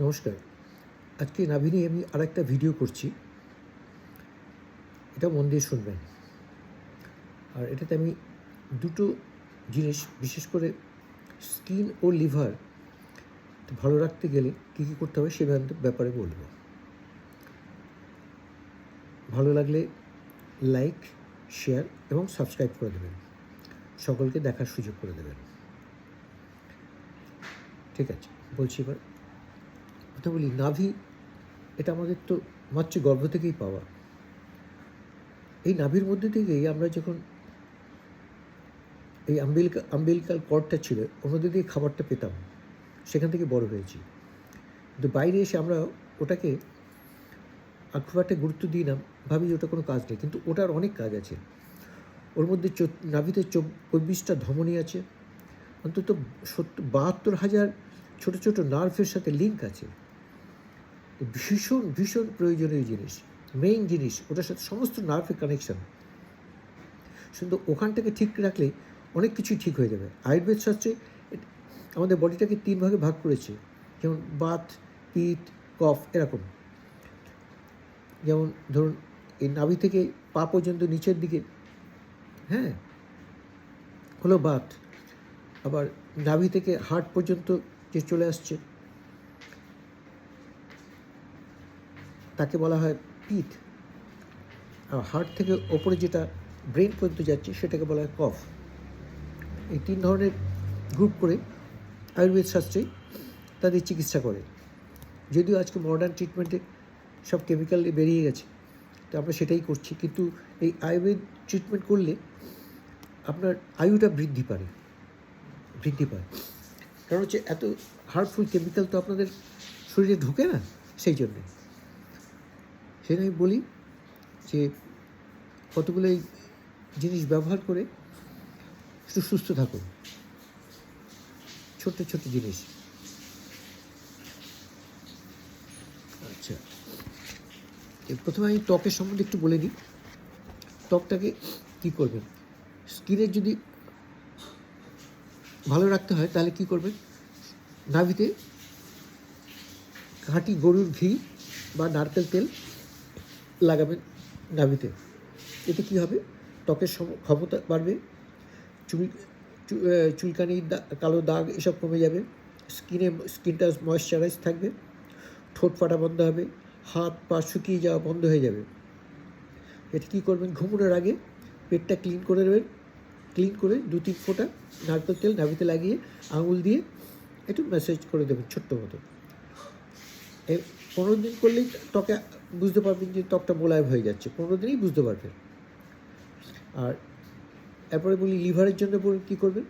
নমস্কার। আজকে নাভি নিয়ে আমি আর একটা ভিডিও করছি। এটা মন দিয়ে শুনবেন। আর এটাতে আমি দুটো জিনিস, বিশেষ করে স্কিন ও লিভার ভালো রাখতে গেলে কী কী করতে হবে সে ব্যাপারে বলব। ভালো লাগলে লাইক শেয়ার এবং সাবস্ক্রাইব করে দেবেন। সকলকে দেখার সুযোগ করে দেবেন। ঠিক আছে, বলছি এবার কথা বলি, নাভি, এটা আমাদের তো মাতৃ গর্ভ থেকেই পাওয়া। এই নাভির মধ্যে থেকেই আমরা যখন এই আম্বিলকা আম্বিলকাল কর্ডটা ছিল ওর মধ্যে দিয়ে খাবারটা পেতাম। সেখান থেকে বড় হয়েছি। কিন্তু বাইরে এসে আমরা ওটাকে আর খুব একটা গুরুত্ব দিই না, ভাবি ওটা কোনো কাজ নেই। কিন্তু ওটার অনেক কাজ আছে। ওর মধ্যে নাভিতে চব্বিশটা ধমনী আছে। অন্তত সত্তর, বাহাত্তর হাজার ছোটো ছোটো নার্ভের সাথে লিঙ্ক আছে। ভীষণ ভীষণ প্রয়োজনীয় জিনিস মেইন জিনিস, ওটার সাথে সমস্ত নার্ভের কানেকশান শুধু ওখানটাকে ঠিক রাখলে অনেক কিছুই ঠিক হয়ে যাবে। আয়ুর্বেদ শাস্ত্রে আমাদের বডিটাকে তিন ভাগে ভাগ করেছে। যেমন বাত পিঠ কফ এরকম। যেমন ধরুন, এই নাভি থেকে পা পর্যন্ত নিচের দিকে হ্যাঁ হলো বাত আবার নাভি থেকে হার্ট পর্যন্ত যে চলে আসছে তাকে বলা হয় পিঠ। আর হার্ট থেকে ওপরে যেটা ব্রেন পর্যন্ত যাচ্ছে, সেটাকে বলা হয় কফ। এই তিন ধরনের গ্রুপ করে আয়ুর্বেদ শাস্ত্রে তাদের চিকিৎসা করে। যদিও আজকে মডার্ন ট্রিটমেন্টে সব কেমিক্যাল বেরিয়ে গেছে, তো আমরা সেটাই করছি। কিন্তু এই আয়ুর্বেদ ট্রিটমেন্ট করলে আপনার আয়ুটা বৃদ্ধি পায় বৃদ্ধি পায়। কারণ হচ্ছে এত হার্মফুল কেমিক্যাল তো আপনাদের শরীরে ঢুকে না, সেই জন্যে। সেই আমি বলি যে কতগুলো এই জিনিস ব্যবহার করে একটু সুস্থ থাকুন। ছোট্ট ছোট্ট জিনিস। আচ্ছা। প্রথমে আমি ত্বকের সম্বন্ধে একটু বলে দিই ত্বকটাকে কী করবেন? স্কিনের যদি ভালো রাখতে হয় তাহলে কি করবেন? নাভিতে খাঁটি গরুর ঘি বা নারকেল তেল লাগাবেন নাভিতে। এতে কী হবে? ত্বকের ক্ষমতা বাড়বে, চুল চুলকানি কালো দাগ এসব কমে যাবে, স্কিনে, স্কিনটা ময়শ্চারাইজ থাকবে, ঠোঁট ফাটা বন্ধ হবে, হাত পা শুকিয়ে যাওয়া বন্ধ হয়ে যাবে। এটা কী করবেন? ঘুমানোর আগে পেটটা ক্লিন করে নেবেন। ক্লিন করে দু তিন ফোঁটা নারকেল তেল নাভিতে লাগিয়ে আঙুল দিয়ে একটু ম্যাসেজ করে দেবেন ছোট্ট মতো। পনেরো দিন করলেই ত্বকে বুঝতে পারবেন যে ত্বকটা মোলায়েম হয়ে যাচ্ছে। পনেরো দিনেই বুঝতে পারবেন। আর এরপরে বলি, লিভারের জন্য বলুন কী করবেন?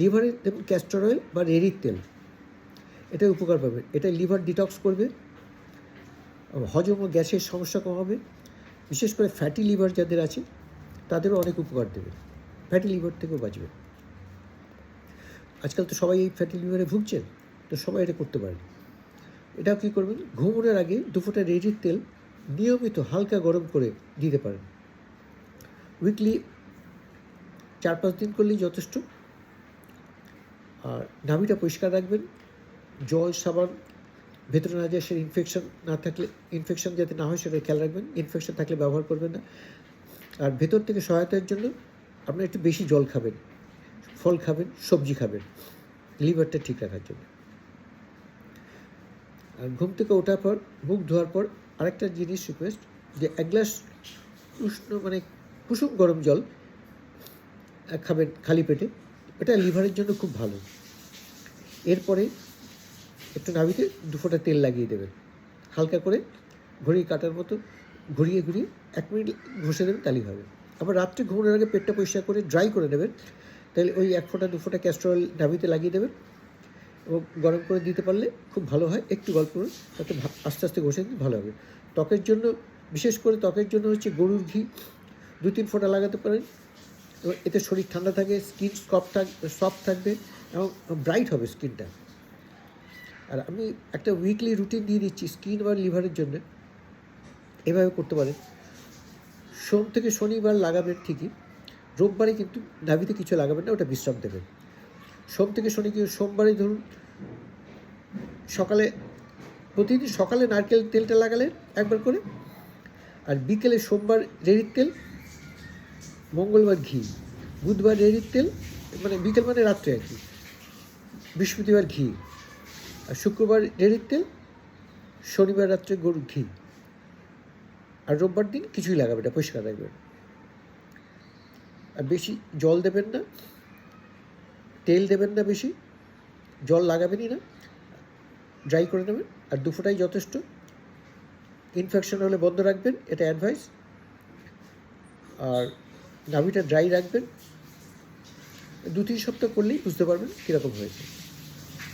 লিভারে দেখুন ক্যাস্টর অয়েল বা রেড়ির তেল এটা উপকার পাবেন এটা লিভার ডিটক্স করবে। হজম ও গ্যাসের সমস্যা কমাবে। বিশেষ করে ফ্যাটি লিভার যাদের আছে, তাদেরও অনেক উপকার দেবে। ফ্যাটি লিভার থেকেও বাঁচবে। আজকাল তো সবাই এই ফ্যাটি লিভারে ভুগছেন, তো সবাই এটা করতে পারেন। এটাও কী করবেন? ঘুমোনোর আগে দুফোটা রেডির তেল নিয়মিত হালকা গরম করে দিতে পারেন। উইকলি চার পাঁচ দিন করলেই যথেষ্ট। আর নাভিটা পরিষ্কার রাখবেন। জল, সাবান, ভেতরে না যায় সে ইনফেকশন না থাকলে ইনফেকশন যাতে না হয় সেটা খেয়াল রাখবেন। ইনফেকশন থাকলে ব্যবহার করবেন না। আর ভেতর থেকে সহায়তার জন্য আপনি একটু বেশি জল খাবেন। ফল খাবেন, সবজি খাবেন। লিভারটা ঠিক রাখার জন্য। ঘুম থেকে ওঠার পর, মুখ ধোয়ার পর আরেকটা জিনিস রিকোয়েস্ট যে এক গ্লাস উষ্ণ মানে কুসুম গরম জল খাবেন খালি পেটে, এটা লিভারের জন্য খুব ভালো। এরপরে একটু নাভিতে দু ফোঁটা তেল লাগিয়ে দেবেন। হালকা করে ঘড়ি কাটার মতো ঘুরিয়ে ঘুরিয়ে এক মিনিট ঘষে দেবেন তাহলেই হবে। আবার রাত্রে ঘুমানোর আগে পেটটা পরিষ্কার করে ড্রাই করে নেবেন, তাহলে ওই এক ফোঁটা, দু ফোঁটা ক্যাস্ট্রল নাভিতে লাগিয়ে দেবেন। এবং গরম করে দিতে পারলে খুব ভালো হয়। একটু গল্প করে তাতে আস্তে আস্তে ঘষে দিলে ভালো হবে। ত্বকের জন্য, বিশেষ করে ত্বকের জন্য হচ্ছে গরুর ঘি দু তিন ফোঁটা লাগাতে পারেন। এবং এতে শরীর ঠান্ডা থাকে, স্কিন সফট থাক, সফট থাকবে এবং ব্রাইট হবে স্কিনটা। আর আমি একটা উইকলি রুটিন দিয়ে দিচ্ছি স্কিন বা লিভারের জন্য। এভাবে করতে পারেন। সোম থেকে শনিবার লাগাবেন ঠিকই। রোববারে কিন্তু নাভিতে কিছু লাগাবেন না, ওটা বিশ্রাম দেবেন। সোম থেকে শনি কি সোমবারে ধরুন, সকালে, প্রতিদিন সকালে নারকেল তেলটা লাগালে একবার করে, আর বিকেলে সোমবার রেড়ির তেল, মঙ্গলবার ঘি। বুধবার রেড়ির তেল মানে বিকেল মানে রাত্রে আর কি। বৃহস্পতিবার ঘি। আর শুক্রবার রেড়ির তেল, শনিবার রাত্রে গরুর ঘি। আর রোববার দিন কিছুই লাগাবে না, পরিষ্কার রাখবেন আর বেশি জল দেবেন না। তেল দেবেন না বেশি, জল লাগাবেনই না ড্রাই করে নেবেন, আর দু দুফোটাই যথেষ্ট। ইনফেকশন হলে বন্ধ রাখবেন, এটা অ্যাডভাইস আর নাভিটা ড্রাই রাখবেন দু তিন সপ্তাহ করলেই বুঝতে পারবেন কীরকম হয়েছে।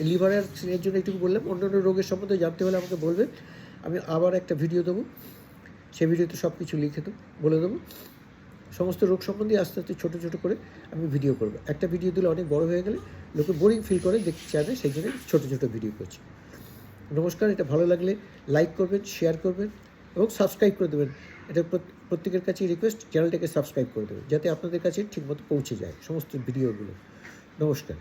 লিভারের এর জন্য একটু বললাম, অন্যান্য রোগের সম্বন্ধে জানতে হলে আমাকে বলবেন, আমি আবার একটা ভিডিও দেবো। সে ভিডিওতে সব কিছু লিখে দেবো, বলে দেবো। সমস্ত রোগ সম্বন্ধে আস্তে আস্তে ছোটো ছোটো করে আমি ভিডিও করব। একটা ভিডিও দিলে অনেক বড় হয়ে গেলে লোকে বোরিং ফিল করে, দেখতে চায় না, সেই জন্য ছোটো ছোটো ভিডিও করছি। নমস্কার, এটা ভালো লাগলে লাইক করবেন শেয়ার করবেন এবং সাবস্ক্রাইব করে দেবেন। এটা প্রত- প্রত্যেকের কাছে রিকোয়েস্ট চ্যানেলটাকে সাবস্ক্রাইব করে দেবেন, যাতে আপনাদের কাছে ঠিকমতো পৌঁছে যায় সমস্ত ভিডিওগুলো নমস্কার।